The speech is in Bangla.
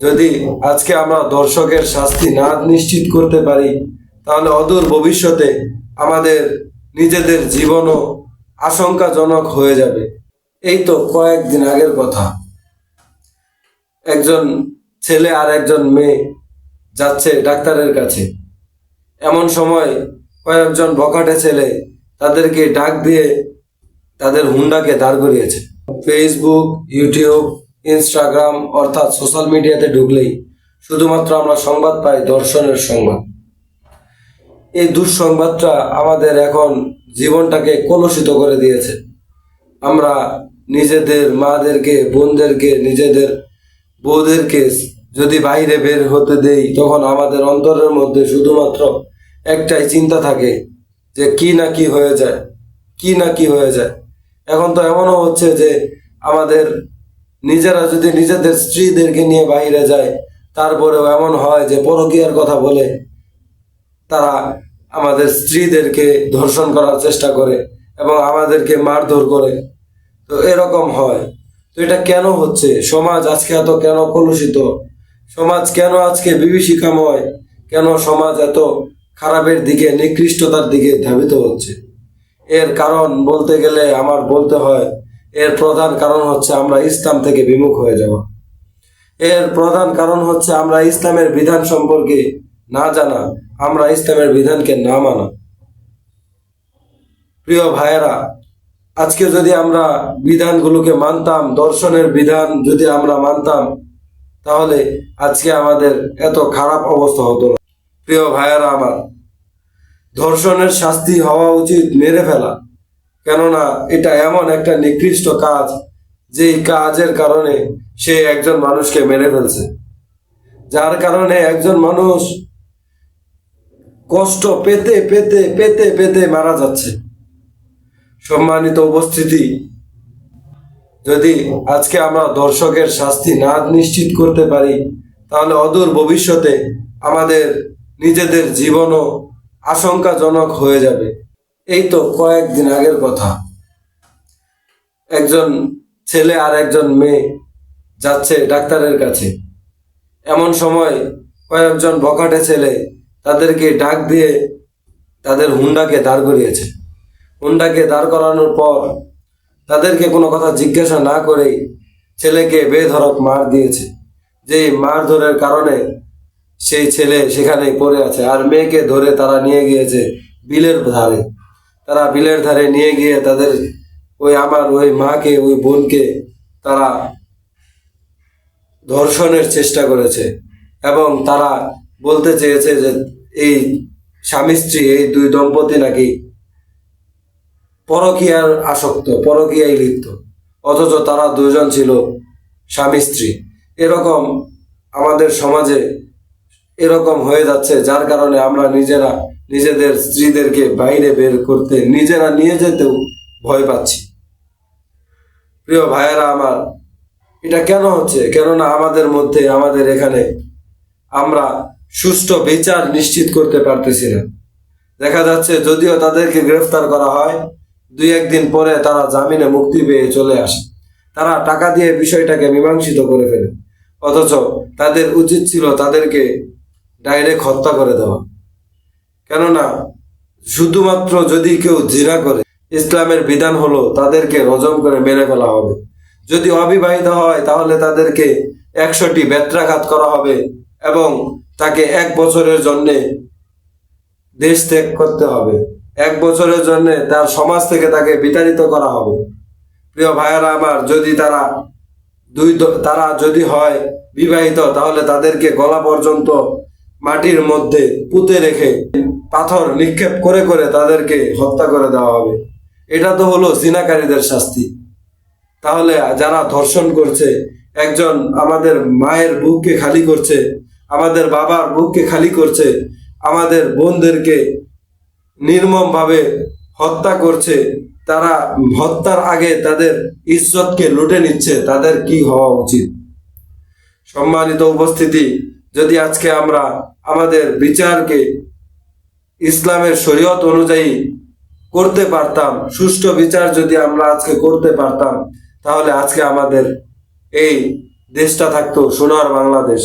যদি আজকে আমরা দর্শকের শাস্তি না নিশ্চিত করতে পারি, তাহলে অদূর ভবিষ্যতে আমাদের নিজেদের জীবনও আশঙ্কাজনক হয়ে যাবে। এই তো কয়েকদিন আগের কথা। একজন ছেলে আর একজন মেয়ে যাচ্ছে ডাক্তারের কাছে। এমন সময় কয়েকজন বকাটে ছেলে তাদেরকে ডাক দিয়ে তাদের হুন্ডাকে দাঁড় করিয়েছে। ফেসবুক ইউটিউব ইনস্টাগ্রাম অর্থাৎ সোশ্যাল মিডিয়াতে ঢুকলেই শুধুমাত্র আমরা সংবাদ পাই দর্শনের সংবাদ। এই দুঃসংবাদটা আমাদের এখন জীবনটাকে কলুষিত করে দিয়েছে। আমরা নিজেদের মাদেরকে, বোনদেরকে, নিজেদের বউদেরকে যদি বাইরে বের হতে দেই, তখন আমাদের অন্তরের মধ্যে শুধুমাত্র একটাই চিন্তা থাকে যে কি না কি হয়ে যায়, কি না কি হয়ে যায়। এখন তো এমনও হচ্ছে যে আমাদের নিজেরা যদি নিজেদের স্ত্রীদেরকে নিয়ে বাইরে যায়, তারপরেও এমন হয় যে পরকীয়ার কথা বলে তারা আমাদের স্ত্রীদেরকে ধর্ষণ করার চেষ্টা করে এবং আমাদেরকে মারধর করে। তো এরকম হয়। তো এটা কেন হচ্ছে? সমাজ আজকে এত কেন কলুষিত? সমাজ কেন আজকে বিভীষিকাময়? কেন সমাজ এত খারাপের দিকে, নিকৃষ্টতার দিকে ধাবিত হচ্ছে? এর কারণ বলতে গেলে আমার বলতে হয় এর প্রধান কারণ হচ্ছে আমরা ইসলাম থেকে বিমুখ হয়ে যাওয়া এর প্রধান কারণ হচ্ছে আমরা ইসলামের বিধান সম্পর্কে না জানা, আমরা ইসলামের বিধানকে না মানা। প্রিয় ভাইয়েরা, আজকে যদি আমরা বিধানগুলোকে মানতাম, দর্শনের বিধান যদি আমরা মানতাম, তাহলে আজকে আমাদের এত খারাপ অবস্থা হতো না। প্রিয় ভাইয়েরা আমার ধর্ষণের শাস্তি হওয়া উচিত মেরে ফেলা। কেননা এটা এমন একটা নিকৃষ্ট কাজ যেই কাজের কারণে সে একজন মানুষকে মেরে ফেলছে। যার কারণে একজন মানুষ কষ্ট পেতে পেতে পেতে পেতে মারা যাচ্ছে। সম্মানিত উপস্থিতি, যদি আজকে আমরা দর্শকের শাস্তি না নিশ্চিত করতে পারি, তাহলে অদূর ভবিষ্যতে আমাদের নিজেদের জীবনও আশঙ্কাজনক হয়ে যাবে। এই তো কয়েকদিন আগের কথা। একজন ছেলে আর একজন মেয়ে যাচ্ছে ডাক্তারের কাছে। এমন সময় কয়েকজন বকাটে ছেলে তাদেরকে ডাক দিয়ে তাদের হুন্ডাকে দাঁড় করিয়েছে। হুন্ডাকে দাঁড় করানোর পর তাদেরকে কোনো কথা জিজ্ঞাসা না করেই ছেলেকে বেধড়ক মার দিয়েছে। যেই মারধরের কারণে সেই ছেলে সেখানেই পড়ে আছে আর মেয়েকে ধরে তারা নিয়ে গিয়েছে বিলের ধারে। তারা বিলের ধারে নিয়ে গিয়ে তাদের ওই আমার ওই মাকে, ওই বোনকে তারা ধর্ষণের চেষ্টা করেছে এবং তারা বলতে চেয়েছে যে এই স্বামী স্ত্রী, এই দুই দম্পতি নাকি পরকীয়ার আসক্ত পরকীয়ায় লিপ্ত। অথচ তারা দুজন ছিল স্বামী স্ত্রী। এরকম আমাদের সমাজে এরকম হয়ে যাচ্ছে, যার কারণে আমরা নিজেরা, নিজেদের স্ত্রীদেরকে বাইরে বের করতে, নিজেরা নিয়ে যেতেও ভয় পাচ্ছি। প্রিয় ভাইয়েরা আমার, এটা কেন হচ্ছে? কেননা আমাদের মধ্যে, আমাদের এখানে আমরা সুষ্ঠু বিচার নিশ্চিত করতে পারতেছি না। দেখা যাচ্ছে যদিও তাদেরকে গ্রেফতার করা হয়, দুই একদিন পরে তারা জামিনে মুক্তি পেয়ে চলে আসে। তারা টাকা দিয়ে বিষয়টাকে মীমাংসিত করে ফেলে। অথচ তাদের উচিত ছিল তাদেরকে ডাইরেক্ট হত্যা করে দেওয়া। কেননা, শুধুমাত্র যদি কেউ জিনা করে, ইসলামের বিধান হলো তাদেরকে রজম করে মেরে ফেলা হবে। যদি অবিবাহিত হয়, তাহলে তাদেরকে একশোটি বেত্রাঘাত করা হবে এবং তাকে এক বছরের জন্যে দেশ ত্যাগ করতে হবে। এক বছরের জন্য তার সমাজ থেকে তাকে বিতাড়িত করা হবে। প্রিয় ভাইয়েরা আমার, যদি তারা দুই তারা যদি হয় বিবাহিত, তাহলে তাদেরকে গলা পর্যন্ত মাটির মধ্যে পুঁতে রেখে পাথর নিক্ষেপ করে করে তাদেরকে হত্যা করে দেওয়া হবে। এটা তো হলো জিনাকারীদের শাস্তি। তাহলে যারা ধর্ষণ করছে, একজন আমাদের মায়ের বুককে খালি করছে, আমাদের বাবার বুককে খালি করছে, আমাদের বোনদেরকে নির্মমভাবে হত্যা করছে, তারা হত্যার আগে তাদের ইজ্জতকে লুটে নিচ্ছে, তাদের কি হওয়া উচিত? সম্মানিত উপস্থিতি যদি আজকে আমরা আমাদের বিচারকে ইসলামের শরীয়ত অনুযায়ী করতে পারতাম, সুষ্ঠু বিচার যদি আমরা আজকে করতে পারতাম, তাহলে আজকে আমাদের এই দেশটা থাকতো সোনার বাংলাদেশ।